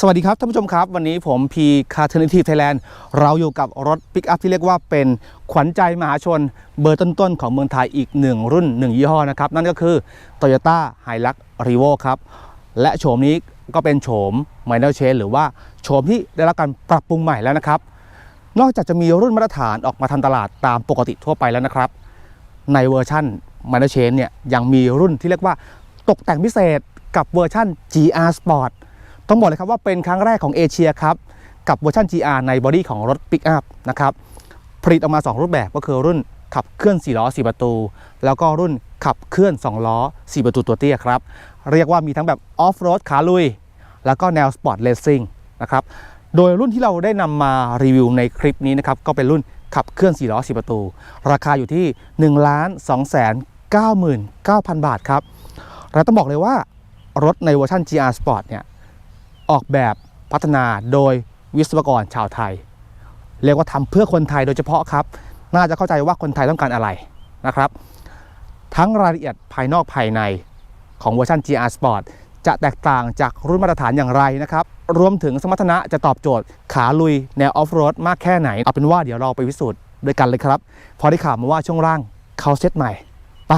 สวัสดีครับท่านผู้ชมครับ วันนี้ผมพีคาเทอร์นิทีฟไทยแลนด์เราอยู่กับรถปิกอัพที่เรียกว่าเป็นขวัญใจมหาชนเบอร์ต้นๆของเมืองไทยอีกหนึ่งรุ่นหนึ่งยี่ห้อนะครับ นั่นก็คือ Toyota Hilux Revo ครับ และโฉมนี้ก็เป็นโฉม Minor Change หรือว่าโฉมที่ได้รับการปรับปรุงใหม่แล้วนะครับ นอกจากจะมีรุ่นมาตรฐานออกมาทำตลาดตามปกติทั่วไปแล้วนะครับ ในเวอร์ชัน Minor Change เนี่ยยังมีรุ่นที่เรียกว่าตกแต่งพิเศษกับเวอร์ชัน GR Sport ต้องบอกเลยครับว่าเป็นครั้งแรกของเอเชียครับ กับเวอร์ชัน GR ในบอดี้ของรถปิกอัพนะครับ ผลิตออกมา 2 รูปแบบก็คือรุ่นขับเคลื่อน 4 ล้อ 4 ประตู แล้วก็รุ่นขับเคลื่อน 2 ล้อ 4 ประตูตัวเตี้ยครับ เรียกว่ามีทั้งแบบออฟโรดขาลุย แล้วก็แนวสปอร์ตเลสซิ่งนะครับ โดยรุ่นที่เราได้นำมารีวิวในคลิปนี้นะครับ ก็เป็นรุ่นขับเคลื่อน 4 ล้อ 4 ประตู ราคาอยู่ที่ 1 2 9 9 0 0 0 บาทครับและต้องบอกเลยว่ารถในเวอร์ชัน GR Sport เนี่ย ออกแบบพัฒนาโดยวิศวกรชาวไทย เรียกว่าทำเพื่อคนไทยโดยเฉพาะครับ น่าจะเข้าใจว่าคนไทยต้องการอะไรนะครับ ทั้งรายละเอียดภายนอกภายในของเวอร์ชัน GR Sport จะแตกต่างจากรุ่นมาตรฐานอย่างไรนะครับ รวมถึงสมรรถนะจะตอบโจทย์ขาลุยแนวออฟโรดมากแค่ไหน เอาเป็นว่าเดี๋ยวเราไปพิสูจน์ด้วยกันเลยครับ พอได้ข่าวมาว่าช่วงล่างเขาเซตใหม่ไป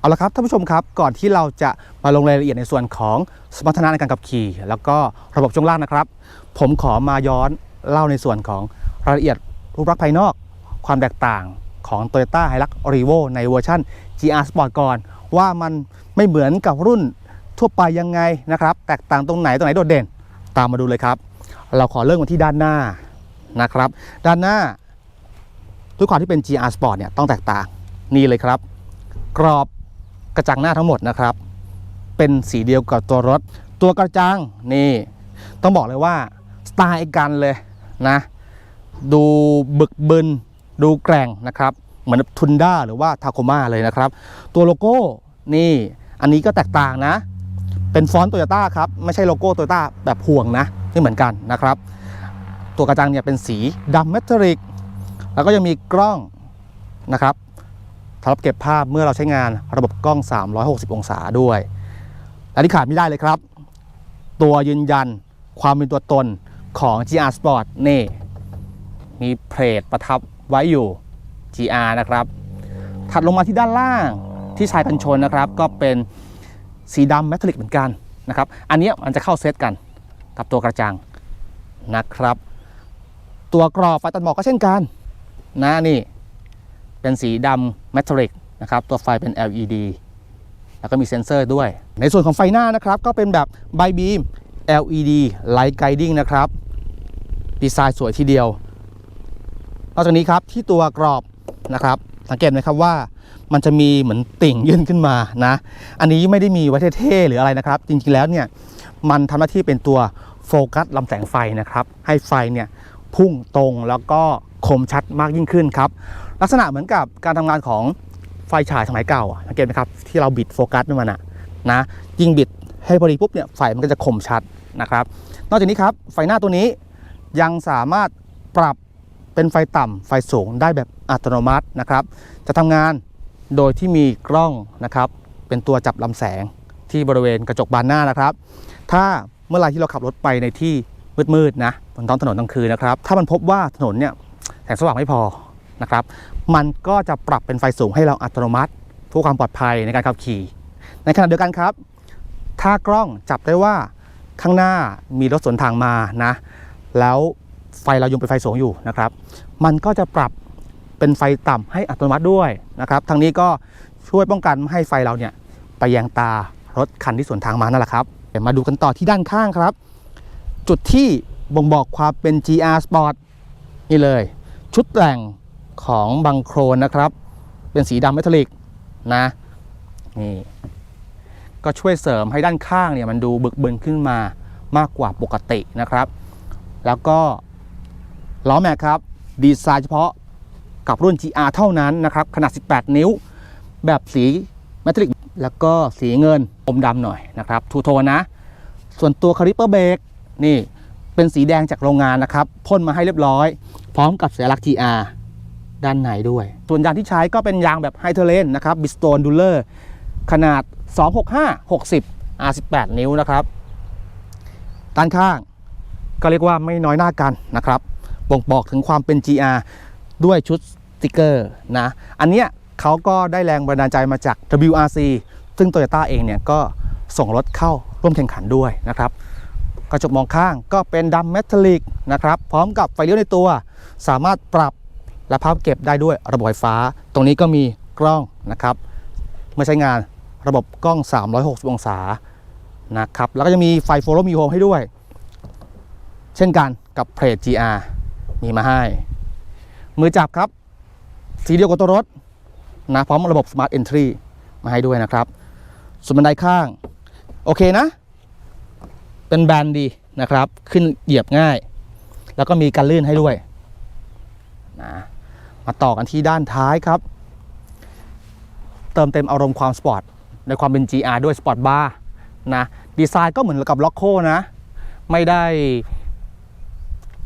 เอาละครับท่านผู้ชมครับก่อนที่เราจะมาลงรายละเอียดในส่วนของสมรรถนะในการขับขี่ แล้วก็ระบบช่วงล่างนะครับ ผมขอมาย้อนเล่าในส่วนของรายละเอียดรูปลักษณ์ภายนอก ความแตกต่างของ Toyota Hilux Revo ในเวอร์ชัน GR Sport ก่อน ว่ามันไม่เหมือนกับรุ่นทั่วไปยังไงนะครับ แตกต่างตรงไหนตรงไหนโดดเด่น ตามมาดูเลยครับ เราขอเริ่มกันที่ด้านหน้านะครับ ด้านหน้าด้วยความที่เป็น GR Sport เนี่ยต้องแตกต่างนี่เลยครับ กรอบ ระจังหน้าทั้งหมดนะครับ เป็นสีเดียวกับตัวรถ ตัวกระจังนี่ต้องบอกเลยว่าสไตล์กันเลยนะ ดูบึกบึน ดูแกร่งนะครับ เหมือนทุนด้าหรือว่าทาโคมาเลยนะครับ ตัวโลโก้นี่อันนี้ก็แตกต่างนะ เป็นฟอนต์โตโยต้าครับ ไม่ใช่โลโก้โตโยต้าแบบห่วงนะไม่เหมือนกันนะครับ ตัวกระจังเนี่ยเป็นสีดำเมทัลลิก แล้วก็ยังมีกล้องนะครับ สำหรับเก็บภาพเมื่อเราใช้งานระบบกล้อง 360 องศาด้วย และที่ขาดไม่ได้เลยครับ ตัวยืนยันความเป็นตัวตนของ GR Sport นี่ มีเพลทประทับไว้อยู่ GR นะครับ ถัดลงมาที่ด้านล่างที่ชายกันชนนะครับ ก็เป็นสีดำแมทัลลิกเหมือนกันนะครับ อันนี้มันจะเข้าเซตกันกับตัวกระจังนะครับ ตัวกรอบไฟตัดหมอกก็เช่นกันนะนี่ เป็นสีดำ metallic นะครับตัวไฟเป็น LED แล้วก็มีเซ็นเซอร์ด้วย ในส่วนของไฟหน้านะครับ ก็เป็นแบบ by beam LED light guiding นะครับ ดีไซน์สวยทีเดียวนอกจากนี้ครับที่ตัวกรอบนะครับ สังเกตไหมครับว่ามันจะมีเหมือนติ่งยื่นขึ้นมานะ อันนี้ไม่ได้มีไว้เท่ๆหรืออะไรนะครับ จริงๆแล้วเนี่ยมันทำหน้าที่เป็นตัวโฟกัสลำแสงไฟนะครับ ให้ไฟเนี่ยพุ่งตรงแล้วก็ คมชัดมากยิ่งขึ้นครับ ลักษณะเหมือนกับการทำงานของไฟฉายสมัยเก่าอะสังเกตไหมครับที่เราบิดโฟกัสมันอะนะยิ่งบิดให้พอดีปุ๊บเนี่ยไฟมันก็จะคมชัดนะครับ นอกจากนี้ครับไฟหน้าตัวนี้ยังสามารถปรับเป็นไฟต่ำไฟสูงได้แบบอัตโนมัตินะครับ จะทำงานโดยที่มีกล้องนะครับ เป็นตัวจับลำแสงที่บริเวณกระจกบานหน้านะครับ ถ้าเมื่อไรที่เราขับรถไปในที่มืดๆนะบนท้องถนนกลางคืนนะครับ ถ้ามันพบว่าถนนเนี่ย แสงสว่างไม่พอนะครับ มันก็จะปรับเป็นไฟสูงให้เราอัตโนมัติเพื่อความปลอดภัยในการขับขี่ ในขณะเดียวกันครับ ถ้ากล้องจับได้ว่าข้างหน้ามีรถสวนทางมานะ แล้วไฟเรายังเป็นไฟสูงอยู่นะครับ มันก็จะปรับเป็นไฟต่ำให้อัตโนมัติด้วยนะครับทางนี้ก็ช่วยป้องกันไม่ให้ไฟเราเนี่ยไปแยงตารถคันที่สวนทางมานั่นแหละครับเดี๋ยวมาดูกันต่อที่ด้านข้างครับ จุดที่บ่งบอกความเป็น GR Sport นี่เลย ชุดแต่งของบังโครนนะครับ เป็นสีดำเมทัลลิกนะนี่ก็ช่วยเสริมให้ด้านข้างเนี่ยมันดูบึกบึนขึ้นมามากกว่าปกตินะครับ แล้วก็ล้อแม็กครับดีไซน์เฉพาะกับรุ่น GR เท่านั้นนะครับ ขนาด 18 นิ้ว แบบสีเมทัลลิก แล้วก็สีเงินอมดำหน่อยนะครับทูโทนนะ ส่วนตัวคาลิเปอร์เบรกนี่เป็นสีแดงจากโรงงานนะครับพ่นมาให้เรียบร้อย ร้อมกับสัญลักษณ์ GR ด้านในด้วย ส่วนยางที่ใช้ก็เป็นยางแบบไฮเทเลนนะครับบิสโตนดูเลอร์ขนาด 265 60 R18 นิ้วนะครับ ด้านข้างก็เรียกว่าไม่น้อยหน้ากันนะครับบ่งบอกถึงความเป็น GR ด้วยชุดสติกเกอร์นะ อันเนี้ยเขาก็ได้แรงบันดาลใจมาจาก WRC ซึ่ง Toyota เองเนี่ยก็ส่งรถเข้าร่วมแข่งขันด้วยนะครับ กระจกมองข้างก็เป็นดำเมทัลลิกนะครับ พร้อมกับไฟเลี้ยวในตัว สามารถปรับและพับเก็บได้ด้วยระบบไฟฟ้า ตรงนี้ก็มีกล้องนะครับ เมื่อใช้งานระบบกล้อง 360 องศานะครับ แล้วก็จะมีไฟ Follow Me Home ให้ด้วย เช่นกันกับเพจ GR มีมาให้ มือจับครับ สีเดียวกับตัวรถนะพร้อมระบบ Smart Entry มาให้ด้วยนะครับส่วนบันไดข้าง โอเคนะ เป็นแบรนด์ดีนะครับ ขึ้นเหยียบง่าย แล้วก็มีการลื่นให้ด้วยนะมาต่อกันที่ด้านท้ายครับ เติมเต็มอารมณ์ความสปอร์ตในความเป็น GR ด้วยสปอร์ตบาร์นะดีไซน์ก็เหมือนกับล็อกโคนะ ไม่ได้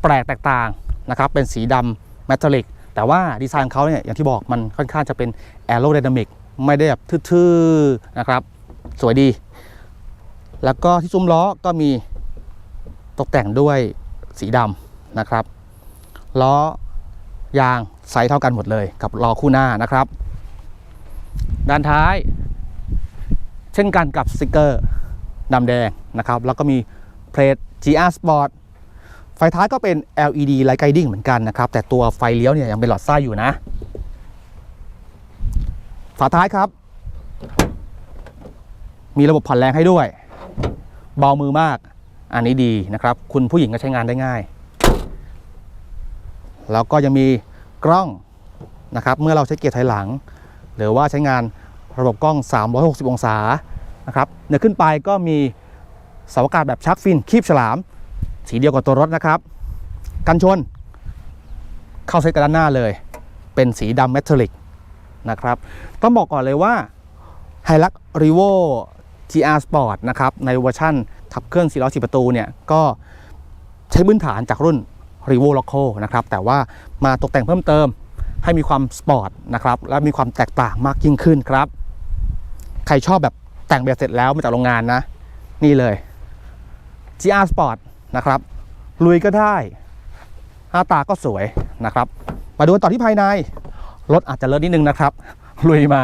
แปลกแตกต่างนะครับ เป็นสีดำแมทัลลิกแต่ว่าดีไซน์ของเขาเนี่ยอย่างที่บอกมันค่อนข้างจะเป็นแอโร d y นามิกไม่ได้แบบทื่อๆนะครับ สวยดี แล้วก็ที่ซุ้มล้อก็มีตกแต่งด้วยสีดำนะครับ ล้อยางไซส์เท่ากันหมดเลยกับล้อคู่หน้านะครับ ด้านท้าย เช่นกันกับสติกเกอร์ดำแดงนะครับ แล้วก็มีเพลท GR Sport ไฟท้ายก็เป็น LED Light Guiding เหมือนกันนะครับ แต่ตัวไฟเลี้ยวเนี่ยยังเป็นหลอดไส้อยู่นะ ฝาท้ายครับ มีระบบผ่อนแรงให้ด้วย เบามือมาก อันนี้ดีนะครับ คุณผู้หญิงก็ใช้งานได้ง่าย แล้วก็ยังมีกล้องนะครับ เมื่อเราใช้เกียร์ถอยหลัง หรือว่าใช้งานระบบกล้อง 360 องศานะครับเนือขึ้นไปก็มีเสาอากาศแบบชักฟินคีบฉลาม สีเดียวกับตัวรถนะครับ กันชน เข้าเซตกับด้านหน้าเลย เป็นสีดำเมทัลลิกนะครับ ต้องบอกก่อนเลยว่า h i l u x r e v o GR Sport นะครับในเวอร์ชั่นขับเคลื่อน4ล้อ4ประตูเนี่ยก็ใช้พื้นฐานจากรุ่น r e v o Loco นะครับแต่ว่ามาตกแต่งเพิ่มเติมให้มีความสปอร์ตนะครับและมีความแตกต่างมากยิ่งขึ้นครับ ใครชอบแบบแต่งแบบเสร็จแล้วมาจากโรงงานนะ นี่เลย GR Sport นะครับลุยก็ได้หน้าตาก็สวยนะครับ มาดูต่อที่ภายใน รถอาจจะเลอะนิดนึงนะครับ ลุยมา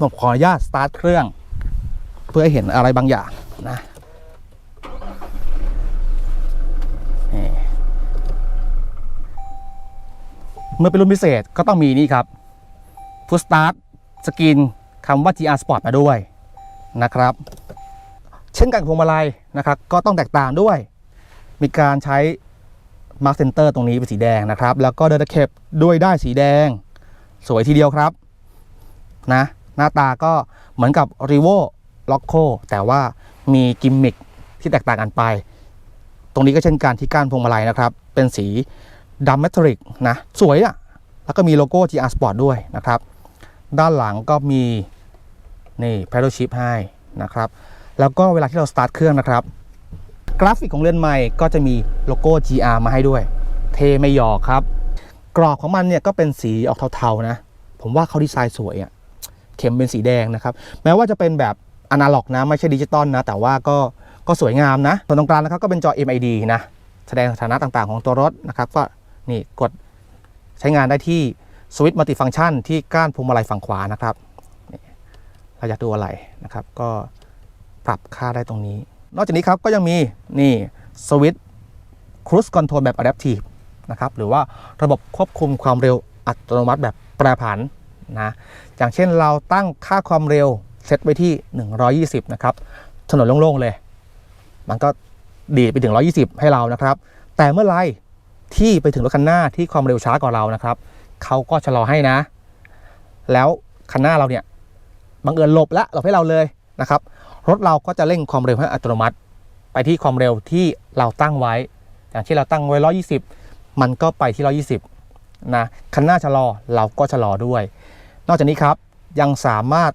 ผมขออนุญาตสตาร์ทเครื่อง พื่อให้เห็นอะไรบางอย่างนะเมื่อเป็นรุ่นพิเศษก็ต้องมีนี่ครับฟุตสตาร์ทสกรีนคำว่า GR Sport มาด้วยนะครับ เช่นกันพวงมาลัยนะครับ ก็ต้องแตกต่างด้วย มีการใช้ Mark Center ตรงนี้เป็นสีแดงนะครับ แล้วก็เดินตะเข็บด้วยได้สีแดง สวยทีเดียวครับนะหน้าตาก็เหมือนกับรีโว r e v o Loco แต่ว่ามีกิมมิคที่แตกต่างกันไป ตรงนี้ก็เช่นกันที่ก้านพวงมาลัยนะครับ เป็นสีดำเมทัลลิกนะ สวยอะ่ะ แล้วก็มีโลโก้ GR Sport ด้วยนะครับ ด้านหลังก็มี นี่ pedal shift ให้นะครับ แล้วก็เวลาที่เราสตาร์ทเครื่องนะครับ กราฟิกของเรือนใหม่ก็จะมีโลโก้ GR มาให้ด้วย เทไม่หยอกครับ กรอบของมันเนี่ยก็เป็นสีออกเทาๆนะ ผมว่าเขาดีไซน์สวยอะ่ะเข็มเป็นสีแดงนะครับ แม้ว่าจะเป็นแบบ อนาล็อกนะไม่ใช่ดิจิตอลนะ แต่ว่าก็ก็สวยงามนะส่วนตรงกลางนะครับก็เป็นจอ MID นะแสดงสถานะต่างๆของตัวรถนะครับก็นี่กดใช้งานได้ที่สวิตช์มัลติฟังก์ชันที่ก้านพวงมาลัยฝั่งขวานะครับเราอยากดูอะไรนะครับ ก็ปรับค่าได้ตรงนี้ นอกจากนี้ครับก็ยังมีนี่สวิตช์ครู e คอนโทรลแบบ Adaptive นะครับหรือว่าระบบควบคุมความเร็วอัตโนมัติแบบแปรผันนะอย่างเช่นเราตั้งค่าความเร็ว เซตไว้ที่ 120 นะครับ ถนนโล่งๆเลย มันก็ดีไปถึง 120 ให้เรานะครับ แต่เมื่อไรที่ไปถึงรถคันหน้าที่ความเร็วช้ากว่าเรานะครับเขาก็ชะลอให้นะ แล้วคันหน้าเราเนี่ยบังเอิญหลบล้วหลบให้เราเลยนะครับ รถเราก็จะเร่งความเร็วให้อัตโนมัติ ไปที่ความเร็วที่เราตั้งไว้ อย่างที่เราตั้งไว้ 120 มันก็ไปที่ 120 นะ คันหน้าชะลอเราก็ชะลอด้วย นอกจากนี้ครับยังสามารถ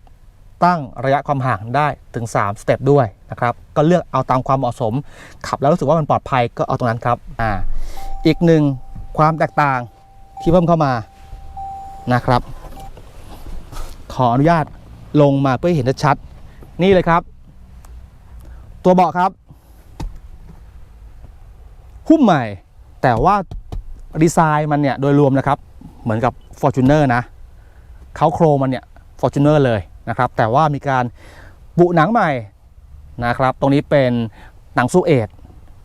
ตั้งระยะความห่างได้ถึง 3 สเต็ปด้วยนะครับก็เลือกเอาตามความเหมาะสม ขับแล้วรู้สึกว่ามันปลอดภัยก็เอาตรงนั้นครับอ่าอีกหนึ่งความแตกต่างที่เพิ่มเข้ามานะครับ ขออนุญาตลงมาเพื่อเห็นชัดๆนี่เลยครับ ตัวเบาะครับหุ้มใหม่ แต่ว่าดีไซน์มันเนี่ยโดยรวมนะครับ เหมือนกับ Fortuner นะเขาโครงมันเนี่ย Fortuner เลย นะครับ แต่ว่ามีการบุหนังใหม่นะครับ ตรงนี้เป็นหนังซูเอต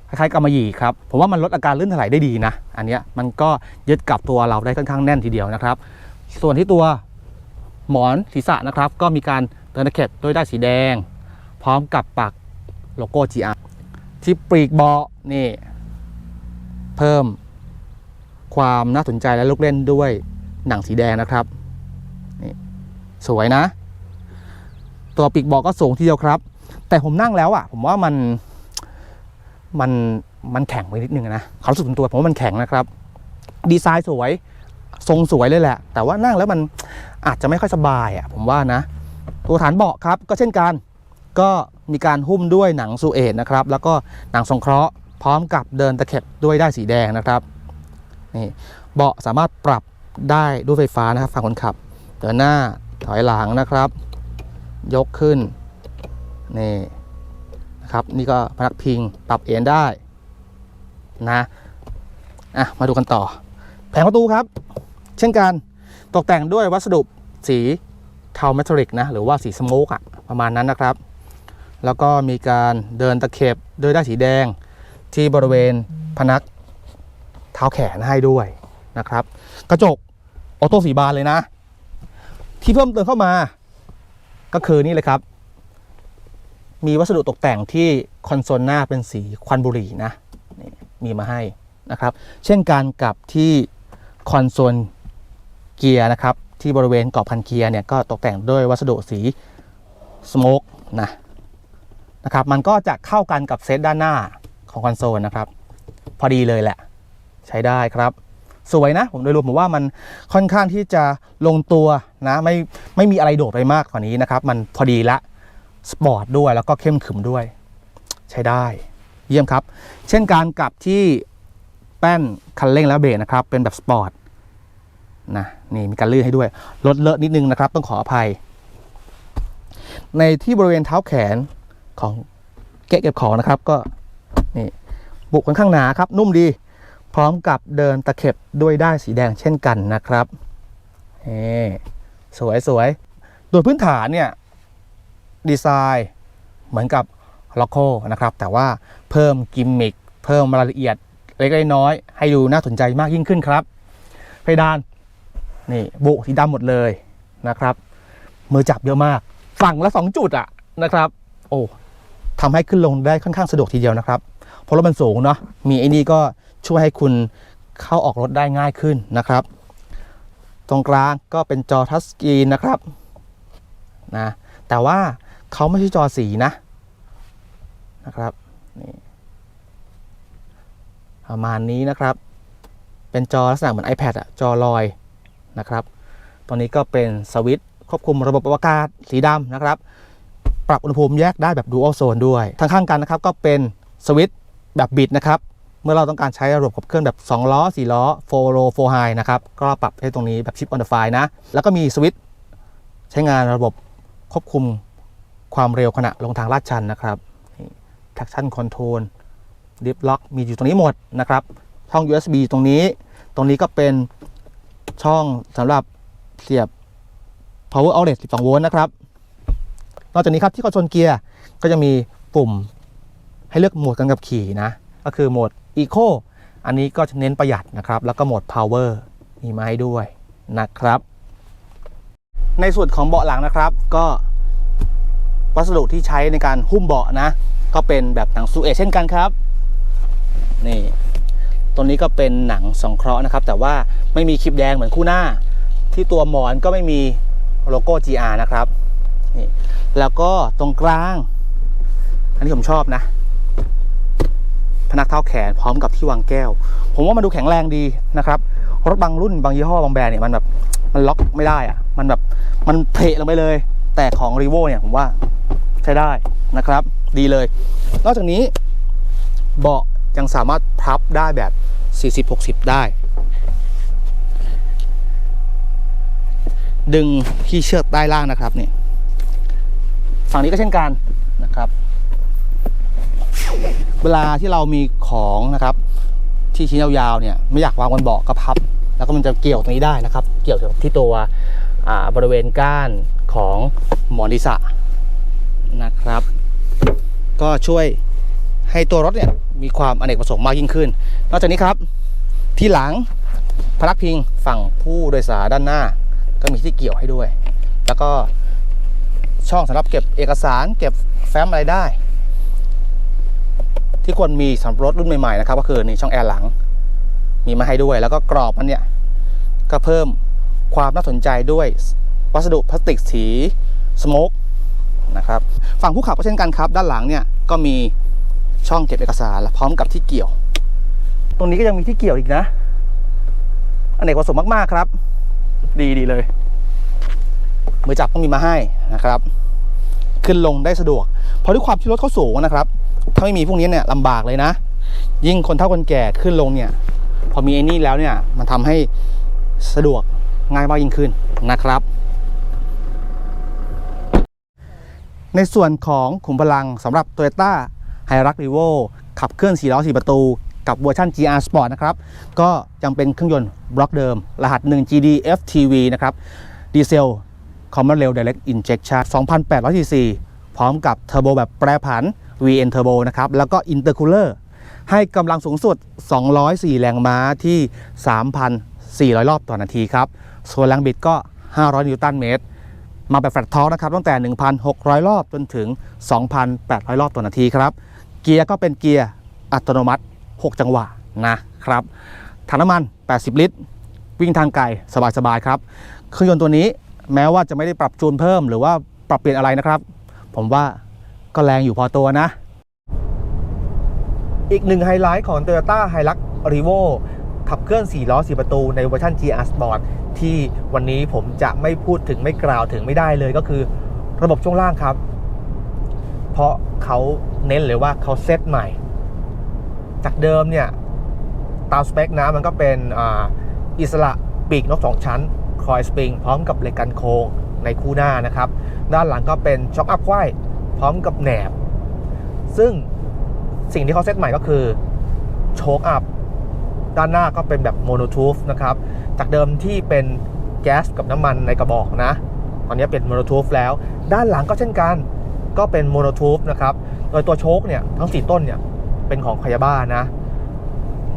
คล้ายๆกำมะหยี่ครับ ผมว่ามันลดอาการลื่นถลายได้ดีนะ อันนี้มันก็ยึดกับตัวเราได้ค่อนข้างแน่นทีเดียวนะครับ ส่วนที่ตัวหมอนศีรษะนะครับ ก็มีการเติมตะเข็บด้วยด้ายสีแดง พร้อมกับปักโลโก้ GR ที่ปลีกเบาะนี่ เพิ่มความน่าสนใจและลูกเล่นด้วยหนังสีแดงนะครับนี่สวยนะ ตัวปีกเบาะก็สูงทีเดียวครับ แต่ผมนั่งแล้วอะ ผมว่ามันมันมันแข็งไปนิดนึงนะความรู้สึกส่วนตัวผมว่ามันแข็งนะครับ ดีไซน์สวยทรงสวยเลยแหละ แต่ว่านั่งแล้วมันอาจจะไม่ค่อยสบายอะ ผมว่านะ ตัวฐานเบาะครับ ก็เช่นกัน ก็มีการหุ้มด้วยหนังซูเอตนะครับ แล้วก็หนังสงเคราะห์พร้อมกับเดินตะเข็บด้วยได้ายสีแดงนะครับนี่เบาะสามารถปรับได้ด้วยไฟฟ้านะครับฝั่งคนขับเดินหน้าถอยหลังนะครับ ยกขึ้นนี่นะครับนี่ก็พนักพิงปรับเอนได้นะอะมาดูกันต่อ แผงประตูครับ เช่นกันตกแต่งด้วยวัสดุสีเทาเมทัลลิกนะหรือว่าสีสโมกอะประมาณนั้นนะครับ แล้วก็มีการเดินตะเข็บด้วยด้ายสีแดงที่บริเวณพนักเท้าแขนให้ด้วยนะครับ กระจกออโต้สีบานเลยนะ ที่เพิ่มเติมเข้ามา ก็คือนี่เลยครับ มีวัสดุตกแต่งที่คอนโซลหน้าเป็นสีควันบุหรี่นะนี่มีมาให้นะครับ เช่นกันกับที่คอนโซลเกียร์นะครับ ที่บริเวณกรอบพันเกียร์เนี่ยก็ตกแต่งด้วยวัสดุสีสโมกนะนะครับ มันก็จะเข้ากันกับเซตด้านหน้าของคอนโซลนะครับ พอดีเลยแหละ ใช้ได้ครับ สวยนะ ผมโดยรวมผมว่ามันค่อนข้างที่จะลงตัวนะไม่ ไม่มีอะไรโดดไปมากกว่านี้นะครับ มันพอดีละสปอร์ตด้วยแล้วก็เข้มขึมด้วย ใช้ได้ เยี่ยมครับ เช่นกันกับที่แป้นคันเร่งและเบรกนะครับ เป็นแบบสปอร์ตนะนี่มีการลื่นให้ด้วยลดเลอะนิดนึงนะครับ ต้องขออภัย ในที่บริเวณเท้าแขนของเกะเก็บของนะครับก็นี่บุกค่อนข้างหนาครับ นุ่มดี พร้อมกับเดินตะเข็บด้วยด้ายสีแดงเช่นกันนะครับเฮ้ สวยสวยโดยพื้นฐานเนี่ยดีไซน์เหมือนกับล็อกโคนะครับ แต่ว่าเพิ่มกิมมิคเพิ่มรายละเอียดเล็กๆน้อยๆให้ดูน่าสนใจมากยิ่งขึ้นครับ เพดานนี่บุสีดำหมดเลยนะครับ มือจับเยอะมาก ฝั่งละสองจุดอะนะครับ โอ้ทำให้ขึ้นลงได้ค่อนข้างสะดวกทีเดียวนะครับ เพราะรถมันสูงเนาะมีไอ้นี่ก็ช่วยให้คุณเข้าออกรถได้ง่ายขึ้นนะครับ ตรงกลางก็เป็นจอทัชสกรีนนะครับนะแต่ว่าเขาไม่ใช่จอสีนะนะครับนี่ประมาณนี้นะครับ เป็นจอลักษณะเหมือน iPad อะจอลอยนะครับตรงนี้ก็เป็นสวิตช์ควบคุมระบบอากาศสีดำนะครับ ปรับอุณหภูมิแยกได้แบบ Dual Zone ด้วย ทางข้างกันนะครับก็เป็นสวิตช์แบบบิดนะครับ มื่อเราต้องการใช้ระบบขับเคลื่อนแบบ 2 ล้อ 4 ล้อ4 low 4 high นะครับ ก็ปรับให้ตรงนี้แบบชิป on the fly นะ แล้วก็มีสวิตช์ใช้งานระบบควบคุมความเร็วขณะลงทางลาดชันนะครับนี่ traction control dip lock มีอยู่ตรงนี้หมดนะครับ ช่อง USB ตรงนี้ ตรงนี้ก็เป็นช่องสำหรับเสียบ power outlet 12 โวลต์นะครับนอกจากนี้ครับที่คอนโซลเกียร์ก็จะมีปุ่มให้เลือกโหมดการขับขี่นะ ก็คือโหมด Eco อันนี้ก็จะเน้นประหยัดนะครับ แล้วก็โหมด Power มีมาให้ด้วยนะครับ ในส่วนของเบาะหลังนะครับ ก็วัสดุที่ใช้ในการหุ้มเบาะนะ ก็เป็นแบบหนังซูเอเช่นกันครับ นี่ตัวนี้ก็เป็นหนังสงเคราะห์นะครับ แต่ว่าไม่มีคลิปแดงเหมือนคู่หน้า ที่ตัวหมอนก็ไม่มีโลโก้ GR นะครับนี่แล้วก็ตรงกลาง อันนี้ผมชอบนะ พนักเท้าแขนพร้อมกับที่วางแก้ว ผมว่ามันดูแข็งแรงดีนะครับรถบางรุ่นบางยี่ห้อบางแบรนด์เนี่ยมันแบบมันล็อกไม่ได้อะมันแบบมันเพะลงไปเลย แต่ของ r ีโวเนี่ยผมว่าใช้ได้นะครับ ดีเลย นอกจากนี้เบาะยังสามารถพับได้แบบ 40-60 ได้ ดึงที่เชือกใต้ล่างนะครับเนี่ยฝั่งนี้ก็เช่นกันนะครับ เวลาที่เรามีของนะครับ ที่ชิ้นยาวๆเนี่ยไม่อยากวางบนเบาะก็พับ แล้วก็มันจะเกี่ยวตรงนี้ได้นะครับ เกี่ยวกับที่ตัวบริเวณก้านของหมอนศีรษะนะครับ ก็ช่วยให้ตัวรถเนี่ยมีความอเนกประสงค์มากยิ่งขึ้น นอกจากนี้ครับที่หลังพนักพิงฝั่งผู้โดยสารด้านหน้า ก็มีที่เกี่ยวให้ด้วย แล้วก็ช่องสำหรับเก็บเอกสารเก็บแฟ้มอะไรได้ ที่ควรมีสำหรับรถรุ่นใหม่ๆนะครับก็คือนี่ช่องแอร์หลัง มีมาให้ด้วย แล้วก็กรอบมันเนี่ยก็เพิ่มความน่าสนใจด้วยวัสดุพลาสติกสีสโมกนะครับฝั่งผู้ขับก็เช่นกันครับ ด้านหลังเนี่ยก็มีช่องเก็บเอกสารและพร้อมกับที่เกี่ยว ตรงนี้ก็ยังมีที่เกี่ยวอีกนะอนเนกประสงค์มาก ๆ ครับ ดีดีเลยมือจับก็มีมาให้นะครับ ขึ้นลงได้สะดวก เพราะด้วยความที่รถเขาสูงนะครับ ถ้าไม่มีพวกนี้เนี่ยลำบากเลยนะ ยิ่งคนเฒ่าคนแก่ขึ้นลงเนี่ย พอมีไอ้นี่แล้วเนี่ยมันทำให้สะดวกง่ายมากยิ่งขึ้นนะครับ ในส่วนของขุมพลังสำหรับ Toyota h i r u x r e v o ขับเคลื่อน4ล้อ4ประตูกับเวอร์ชัน GR Sport นะครับ ก็ยังเป็นเครื่องยนต์บล็อกเดิม รหัส 1 GD FTV นะครับ ดีเซล Common Rail Direct Injection 2,800 cc พร้อมกับเทอร์โบแบบแปรผัน VN Turbo นะครับ แล้วก็ Intercooler ให้กำลังสูงสุด 204 แรงม้าที่ 3,400 รอบต่อนาทีครับ ส่วนแรงบิดก็ 500 นิวตันเมตร มาแบบแฟลตทอร์นะครับ ตั้งแต่ 1,600 รอบจนถึง 2,800 รอบต่อนาทีครับ เกียร์ก็เป็นเกียร์อัตโนมัติ 6 จังหวะนะครับ ถังน้ำมัน 80 ลิตร วิ่งทางไกลสบายๆครับ เครื่องยนต์ตัวนี้แม้ว่าจะไม่ได้ปรับจูนเพิ่ม หรือว่าปรับเปลี่ยนอะไรนะครับ ผมว่า ก็แรงอยู่พอตัวนะ อีกหนึ่งไฮไลท์ของ Toyota Hilux Revo ขับเคลื่อน 4 ล้อ 4 ประตูในเวอร์ชัน GR Sport ที่วันนี้ผมจะไม่พูดถึงไม่กล่าวถึงไม่ได้เลยก็คือระบบช่วงล่างครับ เพราะเขาเน้นเลยว่าเขาเซตใหม่ จากเดิมเนี่ย ตามสเปคนะมันก็เป็นออิสระปีกนกสองชั้น คอยสปริง พร้อมกับเหล็กกันโค้งในคู่หน้านะครับ ด้านหลังก็เป็นช็อคอัพไขว้ พร้อมกับแหนบ ซึ่งสิ่งที่เขาเซตใหม่ก็คือโชคอัพด้านหน้าก็เป็นแบบโมโนทูฟนะครับ จากเดิมที่เป็นแก๊สกับน้ำมันในกระบอกนะ ตอนนี้เป็นโมโนทูฟแล้ว ด้านหลังก็เช่นกัน ก็เป็นโมโนทูฟนะครับ โดยตัวโชคเนี่ยทั้ง 4 ต้นเนี่ยเป็นของคายาบ้านะ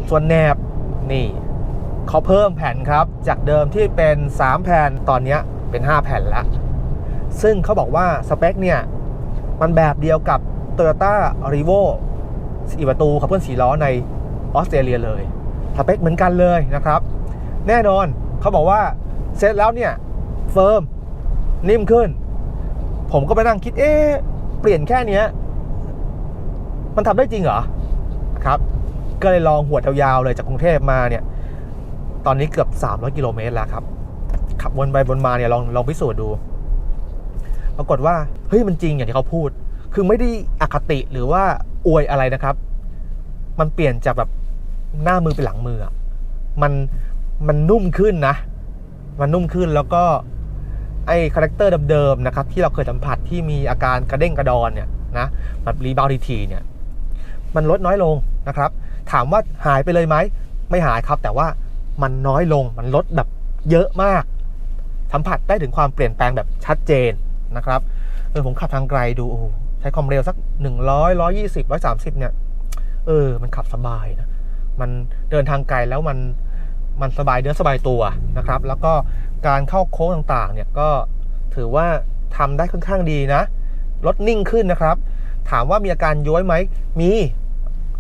ส่วนแหนบนี่เขาเพิ่มแผ่นครับ จากเดิมที่เป็น 3 แผ่นตอนนี้เป็น 5 แผ่นแล้วซึ่งเขาบอกว่าสเปคเนี่ย มันแบบเดียวกับ Toyota r e v o 4ประตูขับเคลื่อน4ล้อในออสเตรเลียเลยสเปคเหมือนกันเลยนะครับ แน่นอนเขาบอกว่าเสร็จแล้วเนี่ยเฟิร์มนิ่มขึ้น ผมก็ไปนั่งคิดเอ๊ะเปลี่ยนแค่เนี้ยมันทำได้จริงเหรอครับก็เลยลองหัวดยาวๆเลยจากกรุงเทพมาเนี่ย ตอนนี้เกือบ 300 กิโลเมตรแล้วครับ ขับวนไปวนมาเนี่ยลองลองพิสูจน์ดู ปรากฏว่าเฮ้ยมันจริงอย่างที่เขาพูด คือไม่ได้อคติหรือว่าอวยอะไรนะครับ มันเปลี่ยนจากแบบหน้ามือเป็นหลังมืออะมันมันนุ่มขึ้นนะ มันนุ่มขึ้นแล้วก็ไอ้คาแรคเตอร์เดิมๆนะครับ ที่เราเคยสัมผัสที่มีอาการกระเด้งกระดอนเนี่ยนะแบบรีบาวทีเนี่ย มันลดน้อยลงนะครับ ถามว่าหายไปเลยไหมไม่หายครับ แต่ว่ามันน้อยลงมันลดแบบเยอะมาก สัมผัสได้ถึงความเปลี่ยนแปลงแบบชัดเจน นะครับเออผมขับทางไกลดูโอ้ใช้ความเร็วสัก 100 120 130 เนี่ย เออ มันขับสบายนะ มันเดินทางไกลแล้วมันมันสบายเนื้อสบายตัวนะครับ แล้วก็การเข้าโค้งต่างๆ เนี่ยก็ถือว่าทำได้ค่อนข้างดีนะรถนิ่งขึ้นนะครับ ถามว่ามีอาการย้อยไหมมี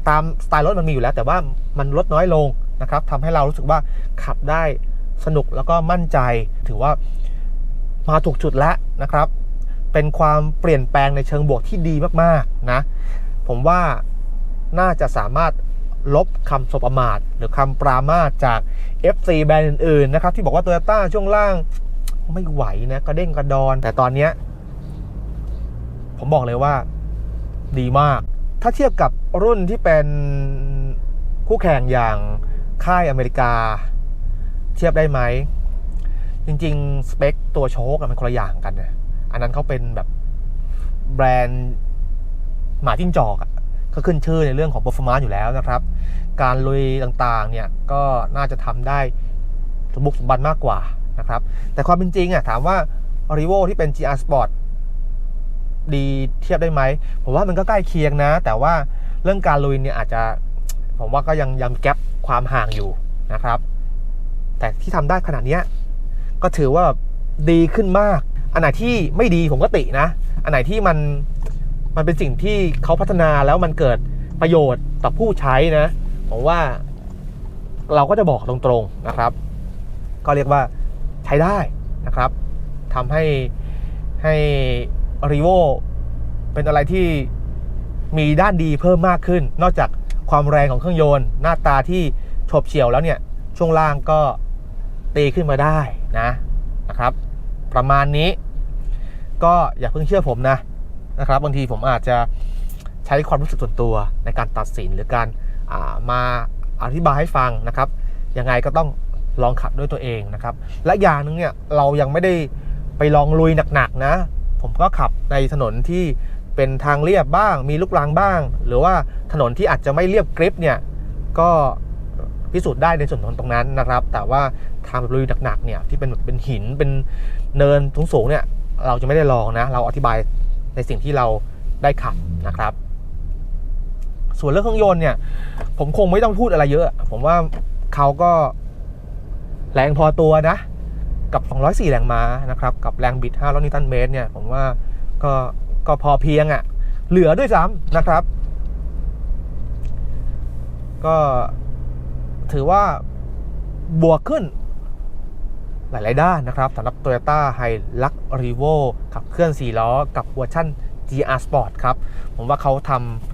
ตามสไตล์รถมันมีอยู่แล้ว แต่ว่ามันลดน้อยลงนะครับทำให้เรารู้สึกว่าขับได้สนุกแล้วก็มั่นใจ ถือว่ามาถูกจุดแล้วนะครับ เป็นความเปลี่ยนแปลงในเชิงบวกที่ดีมากๆนะ ผมว่าน่าจะสามารถลบคำสบประมาทหรือคำปรามาสจาก FC แบรนด์อื่นๆนะครับที่บอกว่า Toyota ช่วงล่างไม่ไหวนะกระเด้งกระดอน แต่ตอนนี้ผมบอกเลยว่าดีมาก ถ้าเทียบกับรุ่นที่เป็นคู่แข่งอย่างค่ายอเมริกา เทียบได้ไหม จริง ๆ สเปคตัวโชคมันคนละอย่างกันนะ อันนั้นเขาเป็นแบบแบรนด์หมาจิ้งจอกอะก็ขึ้นชื่อในเรื่องของ performance อยู่แล้วนะครับ การลุยต่างๆเนี่ยก็น่าจะทำได้สมบุกสมบันมากกว่านะครับ แต่ความเป็นจริงอะถามว่า r ิโวที่เป็น GR Sport ดีเทียบได้ไหม ผมว่ามันก็ใกล้เคียงนะ แต่ว่าเรื่องการลุยเนี่ยอาจจะผมว่าก็ยังยังแกลบความห่างอยู่นะครับ แต่ที่ทำได้ขนาดเนี้ยก็ถือว่าดีขึ้นมาก อันไหนที่ไม่ดีผมก็ตินะ อันไหนที่มันมันเป็นสิ่งที่เขาพัฒนาแล้วมันเกิดประโยชน์ต่อผู้ใช้นะผมว่าเราก็จะบอกตรงๆนะครับ ก็เรียกว่าใช้ได้นะครับทำให้ให้รีโวเป็นอะไรที่มีด้านดีเพิ่มมากขึ้น นอกจากความแรงของเครื่องยนต์ หน้าตาที่โฉบเฉี่ยวแล้วเนี่ย ช่วงล่างก็ตีขึ้นมาได้นะนะครับ ประมาณนี้ ก็อย่าเพิ่งเชื่อผมนะนะครับบางทีผมอาจจะใช้ความรู้สึกส่วนตัวในการตัดสินหรือการามาอธิบายให้ฟังนะครับยังไงก็ต้องลองขับด้วยตัวเองนะครับ และอย่างหนึงเนี่ยเรายังไม่ได้ไปลองลุยหนักๆนะ ผมก็ขับในถนนที่เป็นทางเรียบบ้าง มีลูกรังบ้าง หรือว่าถนนที่อาจจะไม่เรียบกริปเนี่ยก็พิสูจน์ได้ในส่วนของตรงนั้นนะครับ แต่ว่าทางลุยหนักๆเนี่ยที่เป็นเป็นหินเป็น เนินสูงๆเนี่ยเราจะไม่ได้ลองนะ เราอธิบายในสิ่งที่เราได้ขับนะครับ ส่วนเรื่องเครื่องยนต์เนี่ย ผมคงไม่ต้องพูดอะไรเยอะ ผมว่าเขาก็แรงพอตัวนะ กับ 204 แรงม้านะครับ กับแรงบิด500นิวตันเมตรเนี่ย ผมว่าก็ก็พอเพียงอะ่ะ เหลือด้วยซ้ำนะครับ ก็ถือว่าบวกขึ้น หลาย ๆ ด้านนะครับสำหรับ Toyota Hilux Revo ขับเคลื่อน 4 ล้อ กับเวอร์ชัน GR Sport ครับ ผมว่าเขาท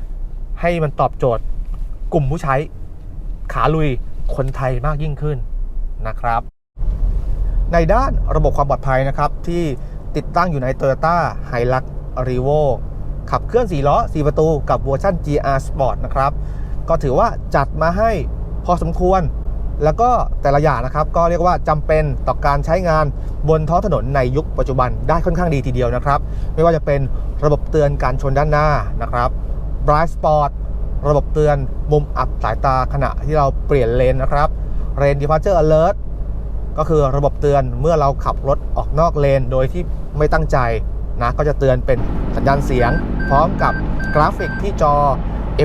ำให้มันตอบโจทย์กลุ่มผู้ใช้ขาลุยคนไทยมากยิ่งขึ้นนะครับ ในด้านระบบความปลอดภัยนะครับ ที่ติดตั้งอยู่ใน Toyota Hilux Revo ขับเคลื่อน 4 ล้อ 4 ประตู กับเวอร์ชัน GR Sport นะครับ ก็ถือว่าจัดมาให้พอสมควร แล้วก็แต่ละอย่างนะครับก็เรียกว่าจำเป็นต่อการใช้งานบนท้องถนนในยุคปัจจุบันได้ค่อนข้างดีทีเดียวนะครับ ไม่ว่าจะเป็นระบบเตือนการชนด้านหน้านะครับ Bright Spot ระบบเตือนมุมอับสายตาขณะที่เราเปลี่ยนเลนนะครับ Lane Departure Alert ก็คือระบบเตือนเมื่อเราขับรถออกนอกเลนโดยที่ไม่ตั้งใจนะก็จะเตือนเป็นสัญญาณเสียง พร้อมกับกราฟิกที่จอ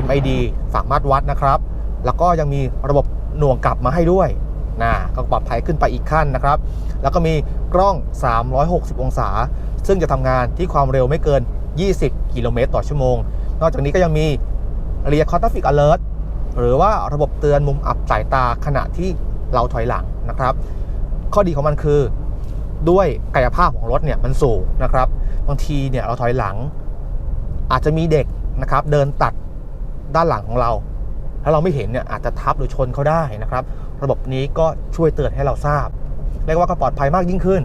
MID สามารถวัดนะครับ แล้วก็ยังมีระบบ หน่วงกลับมาให้ด้วยนะก็ปลอดภัยขึ้นไปอีกขั้นนะครับ แล้วก็มีกล้อง 360 องศา ซึ่งจะทำงานที่ความเร็วไม่เกิน 20 กิโลเมตรต่อชั่วโมง นอกจากนี้ก็ยังมี Rear c o r Traffic Alert หรือว่าระบบเตือนมุมอับสายตาขณะที่เราถอยหลังนะครับ ข้อดีของมันคือ ด้วยกายภาพของรถเนี่ยมันสูงนะครับ บางทีเนี่ยเราถอยหลัง อาจจะมีเด็กนะครับ เดินตัดด้านหลังของเรา ถ้าเราไม่เห็นเนี่ยอาจจะทับหรือชนเขาได้นะครับ ระบบนี้ก็ช่วยเตือนให้เราทราบเรียกว่าก็ปลอดภัยมากยิ่งขึ้น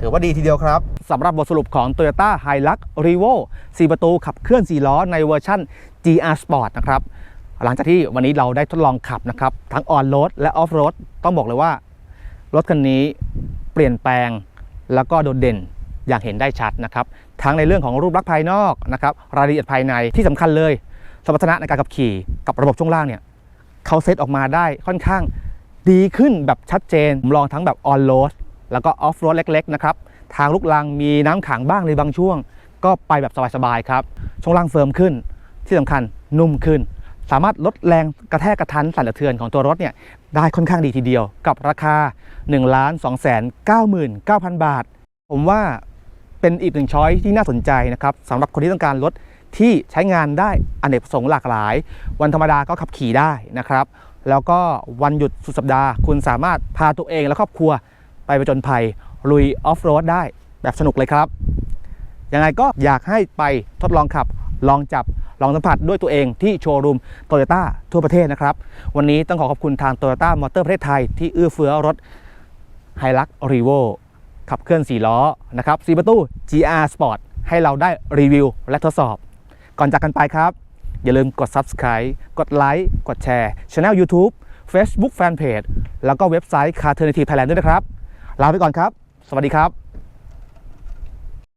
ถือว่าดีทีเดียวครับสำหรับบทสรุปของ Toyota Hilux Revo 4 ประตูขับเคลื่อน 4 ล้อในเวอร์ชัน GR Sport นะครับหลังจากที่วันนี้เราได้ทดลองขับนะครับ ทั้งออนโรดและออฟโรดต้องบอกเลยว่า รถคันนี้เปลี่ยนแปลงแล้วก็โดดเด่นอย่างเห็นได้ชัดนะครับ ทั้งในเรื่องของรูปลักษณ์ภายนอกนะครับรายละเอียดภายในที่สำคัญเลย สมรรถนะในการขับขี่กับระบบช่วงล่างเนี่ยเขาเซตออกมาได้ค่อนข้างดีขึ้นแบบชัดเจนผมลองทั้งแบบออนโรดแล้วก็ออฟโรดเล็กๆนะครับทางลูกลังมีน้ำขังบ้างในบางช่วง ก็ไปแบบสบายๆครับช่วงล่างเฟิร์มขึ้น ที่สำคัญนุ่มขึ้น สามารถลดแรงกระแทกกระทันสั่นสะเทือนของตัวรถเนี่ยได้ค่อนข้างดีทีเดียว กับราคา 1 2 9 9 9 0 0 บาท ผมว่าเป็นอีกหนึ่งช้อยที่น่าสนใจนะครับสำหรับคนที่ต้องการรถ ที่ใช้งานได้อเนกประสงค์หลากหลาย วันธรรมดาก็ขับขี่ได้นะครับ แล้วก็วันหยุดสุดสัปดาห์ คุณสามารถพาตัวเองและครอบครัวไปประจนภัยลุยออฟโรดได้แบบสนุกเลยครับยังไงก็อยากให้ไปทดลองขับ ลองจับ ลองสัมผัสด้วยตัวเองที่โชว์รูมโตโยต้าทั่วประเทศนะครับ วันนี้ต้องขอขอบคุณทางโตโยต้ามอเตอร์ประเทศไทย ที่เอื้อเฟื้อรถไฮลักรีโวขับเคลื่อน 4 ล้อนะครับ4ประตู GR Sport ให้เราได้รีวิวและทดสอบ ก่อนจากกันไปครับ อย่าลืมกด Subscribe กดไลค์กดแชร์ช anel YouTube Facebook Fanpage แล้วก็เว็บไซต์ c a r t e r n a t i v e Thailand ด้วยนะครับ ลาไปก่อนครับ สวัสดีครับ